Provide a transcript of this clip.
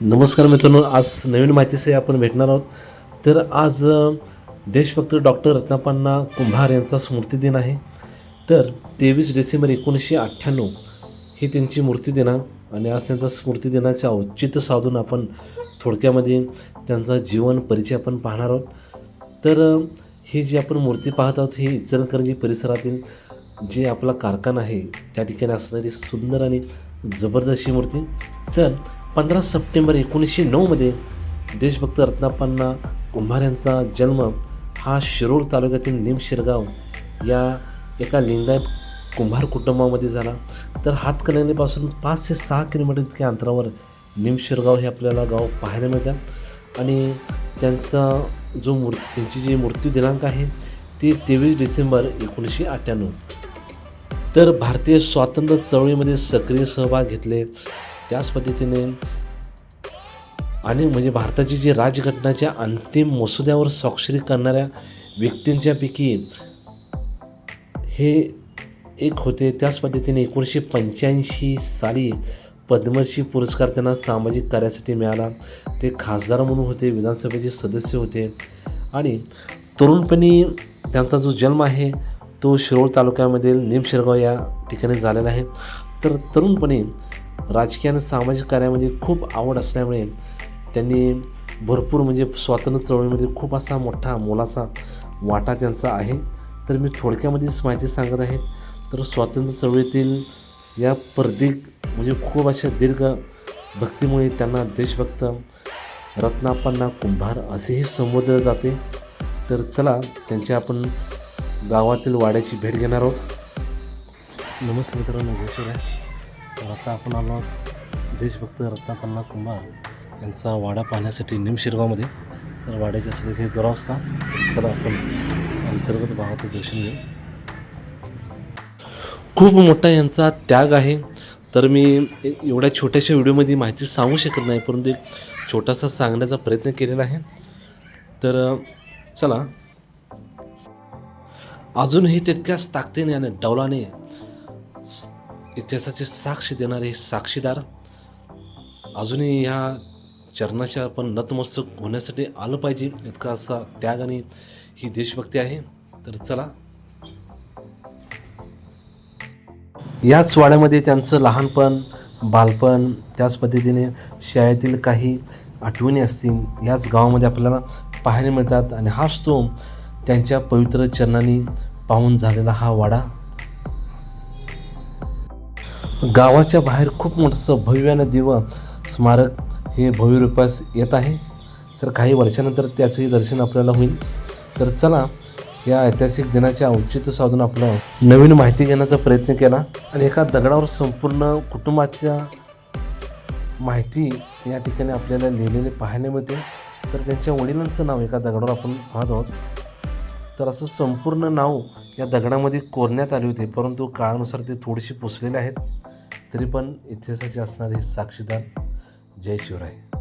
नमस्कार मित्रांनो आज नवीन माहितीसह आपण भेटणार आहोत. तर आज देशभक्त डॉक्टर रत्नापन्ना कुंभार यांचा स्मृतिदिन आहे. तर तेवीस डिसेंबर एकोणीसशे अठ्ठ्याण्णव ही त्यांची मूर्तिदिनांक आणि आज त्यांचा स्मृतिदिनाचे औचित्य साधून आपण थोडक्यामध्ये त्यांचा जीवन परिचय आपण पाहणार आहोत. तर ही जी आपण मूर्ती पाहत आहोत ही इचलकरंजी परिसरातील जे आपला कारखाना आहे त्या ठिकाणी असणारी सुंदर आणि जबरदस्त मूर्ती. तर पंधरा सप्टेंबर एकोणीसशे नऊमध्ये देशभक्त रत्नाप्पांना कुंभार यांचा जन्म हा शिरोळ तालुक्यातील निमशिरगाव या एका लिंगायत कुंभार कुटुंबामध्ये झाला. तर हातकणंगलेपासून पाच ते सहा किलोमीटर इतक्या अंतरावर निमशिरगाव हे आपल्याला गाव पाहायला मिळतं. आणि त्यांचा जो मूर् त्यांची जी मृत्यू दिनांक आहे ती तेवीस डिसेंबर एकोणीसशे अठ्ठ्याण्णव. तर भारतीय स्वातंत्र्य चळवळीमध्ये सक्रिय सहभाग घेतले. त्याच पद्धतीने आणि म्हणजे भारताची जी राजघटनाच्या अंतिम मसुद्यावर स्वाक्षरी करणाऱ्या व्यक्तींच्यापैकी हे एक होते. त्याच पद्धतीने एकोणीसशे पंच्याऐंशी साली पद्मश्री पुरस्कार त्यांना सामाजिक कार्यासाठी मिळाला. ते खासदार म्हणून होते विधानसभेचे सदस्य होते. आणि तरुणपणी त्यांचा जो जन्म आहे तो शिरोळ तालुक्यामधील निमशिरगाव या ठिकाणी झालेला आहे. तर तरुणपणी राजकीय आणि सामाजिक कार्यामध्ये खूप आवड असल्यामुळे त्यांनी भरपूर म्हणजे स्वातंत्र्य चळवळीमध्ये खूप असा मोठा मोलाचा वाटा त्यांचा आहे. तर मी थोडक्यामध्येच माहिती सांगत आहे. तर स्वातंत्र्य चळवळीतील या प्रदीक म्हणजे खूप अशा दीर्घ भक्तीमुळे त्यांना देशभक्त रत्नापन्ना कुंभार असेही संबोधले जाते. तर चला त्यांच्या आपण गावातील वाड्याची भेट घेणार आहोत. नमस्कार मित्रांनो घोषर आहे तर आपणाला आपण आलो देशभक्त रत्नापन्ना कुंभार यांचा वाडा पाहण्यासाठी निमशिरगावमध्ये. तर वाड्याच्या असले ते दुरावस्था. चला आपण अंतर्गत भागाचं दर्शन घेऊ. खूप मोठा यांचा त्याग आहे. तर मी एवढ्या छोट्याशा व्हिडिओमध्ये माहिती सांगू शकत नाही परंतु एक छोटासा सांगण्याचा प्रयत्न केलेला आहे. तर चला. अजूनही तितक्याच ताकदीने आणि डौलाने इतिहासाचे साक्ष देणारे साक्षीदार. अजूनही ह्या चरणाच्या आपण नतमस्तक होण्यासाठी आलं पाहिजे इतका असा त्याग आणि ही देशभक्ती आहे. तर चला. याच वाड्यामध्ये त्यांचं लहानपण बालपण त्याच पद्धतीने शाळेतील काही आठवणी असतील याच गावामध्ये आपल्याला पाहायला मिळतात. आणि हाच तो त्यांच्या पवित्र चरणांनी पाहून झालेला हा वाडा. गावाच्या बाहेर खूप मोठंसं भव्य आणि दिव्य स्मारक हे भव्य रूपास येत आहे. तर काही वर्षानंतर त्याचंही दर्शन आपल्याला होईल. तर चला या ऐतिहासिक दिनाच्या औचित्य साधून आपलं नवीन माहिती घेण्याचा प्रयत्न केला आणि एका दगडावर संपूर्ण कुटुंबाच्या माहिती या ठिकाणी आपल्याला लिहिलेले पाहायला मिळते. तर त्यांच्या वडिलांचं नाव एका दगडावर आपण पाहत आहोत. तर असं संपूर्ण नाव या दगडामध्ये कोरण्यात आले होते परंतु काळानुसार ते थोडेसे पुसलेले आहेत. तरी पण इतिहासाचे असणारे साक्षीदार जय शिवराय.